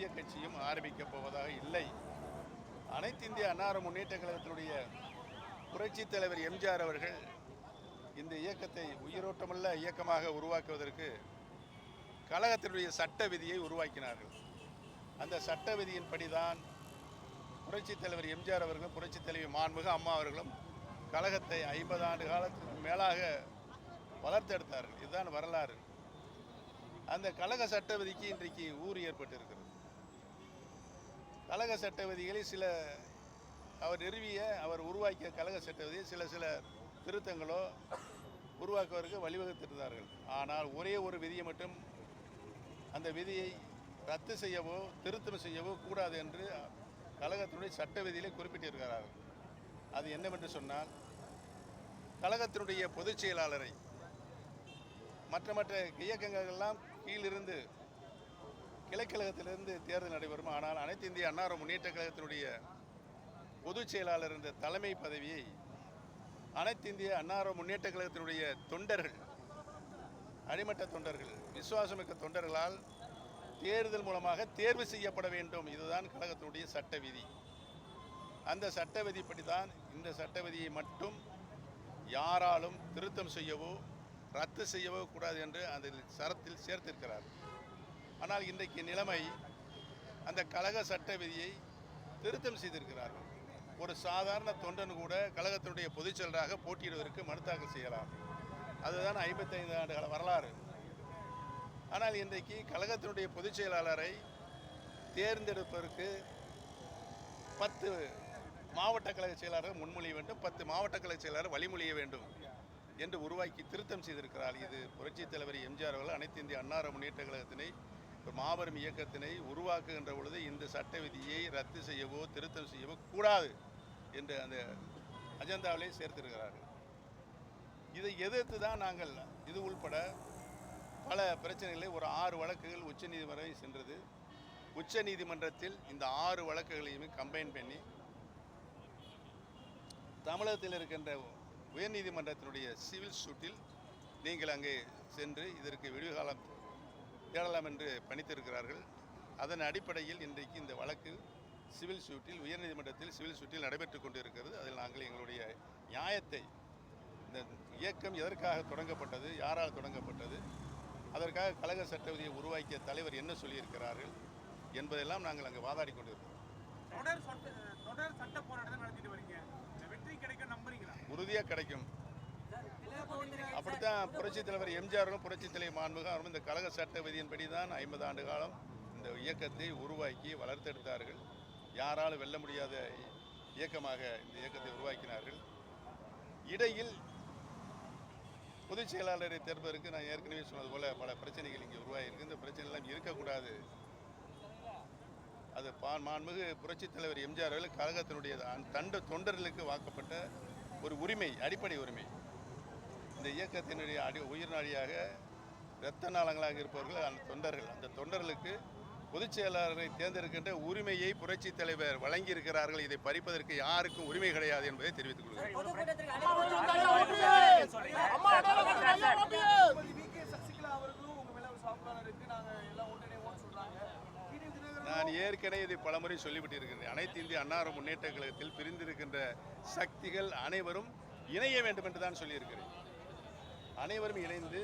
புதிய கட்சியும் ஆரம்பிக்கப் போவதாக இல்லை. அனைத்து இந்திய அன்னார முன்னேற்ற கழகத்தினுடைய புரட்சித் தலைவர் எம்ஜிஆர் அவர்கள் இந்த இயக்கத்தை உயிரோட்டமுள்ள இயக்கமாக உருவாக்குவதற்கு கழகத்தினுடைய சட்ட விதியை உருவாக்கினார்கள். அந்த சட்ட விதியின்படி தான் புரட்சித் தலைவர் எம்ஜிஆர் அவர்களும் புரட்சித் தலைவி மாண்புக அம்மா அவர்களும் கழகத்தை ஐம்பது ஆண்டு காலத்துக்கு மேலாக வளர்த்தெடுத்தார்கள். இதுதான் வரலாறு. அந்த கழக சட்ட விதிக்கு இன்றைக்கு ஊர் ஏற்பட்டிருக்கிறது. கழக சட்ட விதிகளை சில அவர் நிறுவிய அவர் உருவாக்கிய கழக சட்ட விதியை சில சில திருத்தங்களோ உருவாக்குவதற்கு வழிவகுத்திருந்தார்கள். ஆனால் ஒரே ஒரு விதியை மட்டும் அந்த விதியை ரத்து செய்யவோ திருத்தம் செய்யவோ கூடாது என்று கழகத்தினுடைய சட்ட விதியிலே குறிப்பிட்டிருக்கிறார்கள் அது என்னவென்று சொன்னால் கழகத்தினுடைய பொதுச் செயலாளரை மற்ற மற்ற இயக்கங்களெல்லாம் கீழிருந்து கிளைக்கழகத்திலிருந்து தேர்தல் நடைபெறும்? ஆனால் அனைத்து இந்திய அன்னார முன்னேற்ற கழகத்தினுடைய பொதுச் செயலாளர் என்ற தலைமை பதவியை அனைத்து இந்திய அன்னார முன்னேற்ற கழகத்தினுடைய தொண்டர்கள் அடிமட்ட தொண்டர்கள் விசுவாசமிக்க தொண்டர்களால் தேர்தல் மூலமாக தேர்வு செய்யப்பட வேண்டும். இதுதான் கழகத்தினுடைய சட்ட விதி. அந்த சட்ட விதிப்படி தான் இந்த சட்ட விதியை மட்டும் யாராலும் திருத்தம் செய்யவோ ரத்து செய்யவோ கூடாது என்று அந்த சரத்தில் சேர்த்திருக்கிறார். ஆனால் இன்றைக்கு நிலைமை அந்த கழக சட்ட விதியை திருத்தம் செய்திருக்கிறார்கள். ஒரு சாதாரண தொண்டன் கூட கழகத்தினுடைய பொதுச்செயலராக போட்டியிடுவதற்கு மனு தாக்கல் செய்யலாம். அதுதான் ஐம்பத்தைந்து ஆண்டு கால வரலாறு. ஆனால் இன்றைக்கு கழகத்தினுடைய பொதுச் செயலாளரை தேர்ந்தெடுப்பதற்கு பத்து மாவட்ட கழக செயலாளர் முன்மொழிய வேண்டும் பத்து மாவட்ட கழக செயலாளர் வழிமொழிய வேண்டும் என்று உருவாக்கி திருத்தம் செய்திருக்கிறார். இது புரட்சித் தலைவர் எம்ஜிஆர் அவர்கள் அனைத்து இந்திய அன்னார முன்னேற்ற கழகத்தினை ஒரு மாபெரும் இயக்கத்தினை உருவாக்குகின்ற பொழுது இந்த சட்ட விதியை ரத்து செய்யவோ திருத்தம் செய்யவோ கூடாது என்று அந்த அஜெண்டாவிலே சேர்த்திருக்கிறார்கள். இதை எதிர்த்து தான் நாங்கள் இது உள்பட பல பிரச்சனைகளை ஒரு ஆறு வழக்குகள் உச்சநீதிமன்றம் வரை சென்றது. உச்சநீதிமன்றத்தில் இந்த ஆறு வழக்குகளையுமே கம்பைன் பண்ணி தமிழகத்தில் இருக்கின்ற உயர்நீதிமன்றத்தினுடைய சிவில் சூட்டில் நீங்கள் அங்கே சென்று இதற்கு விடுகாலம் தேடலாம் என்று பணித்திருக்கிறார்கள். அதன் அடிப்படையில் இன்றைக்கு இந்த வழக்கு சிவில் சூட்டில் உயர்நீதிமன்றத்தில் சிவில் சூட்டில் நடைபெற்றுக் கொண்டிருக்கிறது. அதில் நாங்கள் எங்களுடைய நியாயத்தை இந்த இயக்கம் எதற்காக தொடங்கப்பட்டது யாரால் தொடங்கப்பட்டது அதற்காக கழக சட்ட விதியை உருவாக்கிய தலைவர் என்ன சொல்லியிருக்கிறார்கள் என்பதெல்லாம் நாங்கள் அங்கே வாதாடி கொண்டிருக்கிறோம். தொடர் சட்ட போராட்டத்தை நடத்திட்டு வரீங்க. வெற்றி கிடைக்கும் நம்புறீங்களா? உறுதியாக கிடைக்கும். அப்படித்தான் புரட்சித் தலைவர் எம்ஜிஆரும் புரட்சித் தலைவர் மாண்புகாரும் இந்த கழக சட்ட விதியின்படி தான் ஐம்பது ஆண்டு காலம் இந்த இயக்கத்தை உருவாக்கி வளர்த்தெடுத்தார்கள். யாராலும் வெல்ல முடியாத இயக்கமாக இந்த இயக்கத்தை உருவாக்கினார்கள். இடையில் பொதுச் செயலாளரை தேர்வதற்கு நான் ஏற்கனவே சொன்னது போல பல பிரச்சனைகள் இங்கே உருவாகியிருக்கு. இந்த பிரச்சனைலாம் இருக்கக்கூடாது. அது பா மாண்புமிகு புரட்சித் தலைவர் எம்ஜிஆர் அவர்கள் கழகத்தினுடைய தண்ட தண்டு தொண்டர்களுக்கு வாக்கப்பட்ட ஒரு உரிமை அடிப்படை உரிமை. இந்த இயக்கத்தினுடைய அடி உயிர்நாடியாக இரத்த நாளங்களாக இருப்பவர்கள் அந்த தொண்டர்கள். அந்த தொண்டர்களுக்கு பொதுச் செயலாளரை தேர்ந்தெடுக்கின்ற உரிமையை புரட்சித் தலைவர் வழங்கியிருக்கிறார்கள். இதை பறிப்பதற்கு யாருக்கும் உரிமை கிடையாது என்பதை தெரிவித்துக் கொள்கிறேன். நான் ஏற்கனவே இதை பலமுறை சொல்லிவிட்டிருக்கிறேன். அனைத்து இந்திய அன்னார முன்னேற்ற கழகத்தில் பிரிந்திருக்கின்ற சக்திகள் அனைவரும் இணைய வேண்டும் என்று தான் சொல்லியிருக்கிறேன். அனைவரும் இணைந்து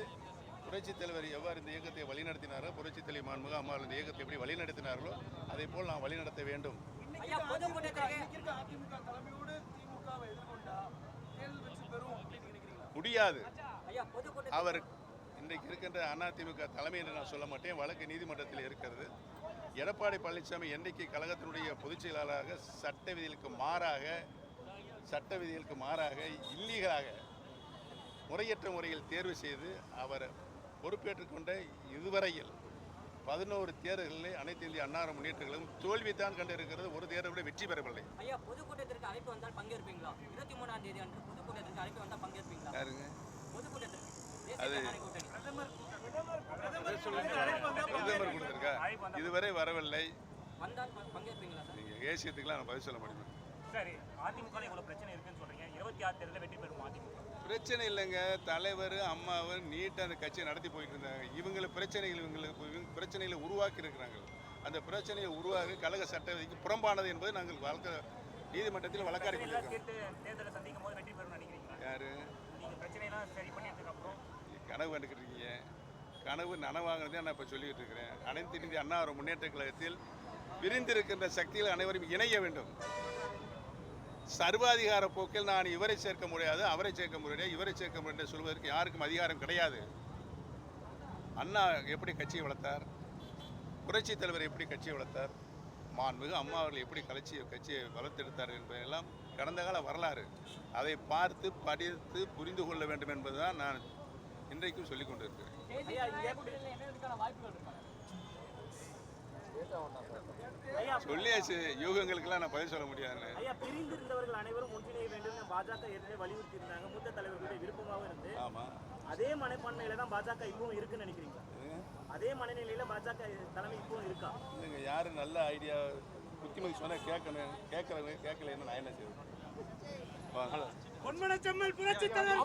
புரட்சித் தலைவர் எவ்வாறு இந்த இயக்கத்தை வழிநடத்தினாரோ புரட்சித் தலைவர் மாண்புக அம்மா இந்த இயக்கத்தை எப்படி வழிநடத்தினார்களோ அதே போல் நாம் வழிநடத்த வேண்டும். முடியாது. அவர் இன்றைக்கு இருக்கின்ற அதிமுக தலைமை என்று நான் சொல்ல மாட்டேன். வழக்கு நீதிமன்றத்தில் இருக்கிறது. எடப்பாடி பழனிசாமி என்றைக்கு கழகத்தினுடைய பொதுச் செயலாளராக சட்ட விதிகளுக்கு மாறாக சட்ட விதிகளுக்கு மாறாக இல்லீகலாக முறையற்ற முறையில் தேர்வு செய்து அவர் பொறுப்பேற்றுக் கொண்ட இதுவரையில் பதினோரு தேர்தல்களில் அனைத்து இந்திய அன்னார முன்னேற்றங்களும் தோல்வித்தான் கண்டிருக்கிறது. ஒரு தேர்தலை கூட வெற்றி பெறவில்லை. ஐயா பொதுக்கூட்டத்திற்கு அழைப்பு வந்தால் பங்கேற்பீங்களா? இருபத்தி மூணாம் தேதி அன்று பொதுக்கூட்டத்திற்கு அழைப்பு வந்தால் பங்கேற்பீங்களா? யாருங்க? பொதுக்கூட்டத்திற்கு. அது- பிரதமர் கொடுத்திருக்கா? இதுவரை வரவில்லை. நீங்கள் ஏசியத்துக்குலாம் நான் பதில் சொல்ல முடியுமா சரி அதிமுக இவ்வளவு பிரச்சனை இருக்குன்னு சொல்றீங்க. இருபத்தி ஆறு தேர்தலில் வெற்றி பெறும் அதிமுக. பிரச்சனை இல்லைங்க. தலைவர் அம்மாவும் நீட்டாக அந்த கட்சியை நடத்தி போயிட்டு இருந்தாங்க. இவங்களை பிரச்சனைகள் இவங்களுக்கு இவங்க பிரச்சனைகளை உருவாக்கி இருக்கிறாங்க. அந்த பிரச்சனையை உருவாக கழக சட்ட விதிக்கு புறம்பானது என்பதை நாங்கள் வழக்க நீதிமன்றத்தில் வழக்காடி நினைக்கிறீங்களா? யாரு? கனவு கண்டுக்கிட்டு கனவு நனவாகிறதே நான் இப்போ சொல்லிக்கிட்டு இருக்கிறேன். அனைத்து இந்திய அண்ணா முன்னேற்ற கழகத்தில் விரிந்திருக்கின்ற சக்திகள் அனைவரும் இணைய வேண்டும். சர்வாதிகார போக்கில் நான் இவரை சேர்க்க முடியாது அவரை சேர்க்க முடியாது இவரை சேர்க்க முடியாது சொல்வதற்கு யாருக்கும் அதிகாரம் கிடையாது. அண்ணா எப்படி கட்சியை வளர்த்தார்? புரட்சி தலைவர் எப்படி கட்சியை வளர்த்தார்? மாண்புமிகு அம்மா அவர்கள் எப்படி கட்சியை கட்சியை வளர்த்தெடுத்தார் என்பதெல்லாம் கடந்த கால வரலாறு. அதை பார்த்து படித்து புரிந்து கொள்ள வேண்டும் என்பதுதான் நான் இன்றைக்கும் சொல்லிக் கொண்டிருக்கிறேன் சொல்லியாச்சு யூகங்களுக்கெல்லாம் நான் பதில் சொல்ல முடியாதுன்னு. ஐயா பிரிந்திருந்தவர்கள் அனைவரும் ஒன்றிணைய வேண்டும் பாஜக ஏற்கனவே வலியுறுத்தி இருந்தாங்க மூத்த தலைவர்களுடைய விருப்பமாகவும் இருந்து. ஆமாம் அதே மனப்பான்மையில தான் பாஜக இப்பவும் இருக்குன்னு நினைக்கிறீங்களா? அதே மனநிலையில பாஜக தலைமை இப்பவும் இருக்கா? இல்லைங்க யார் நல்ல ஐடியா புத்திமதி சொன்னால் கேட்கணும் கேட்கறவங்க கேட்கலன்னு நான் என்ன செய்வேன் அதனால பொன்மனச்செம்மல் புரட்சி தலைவர்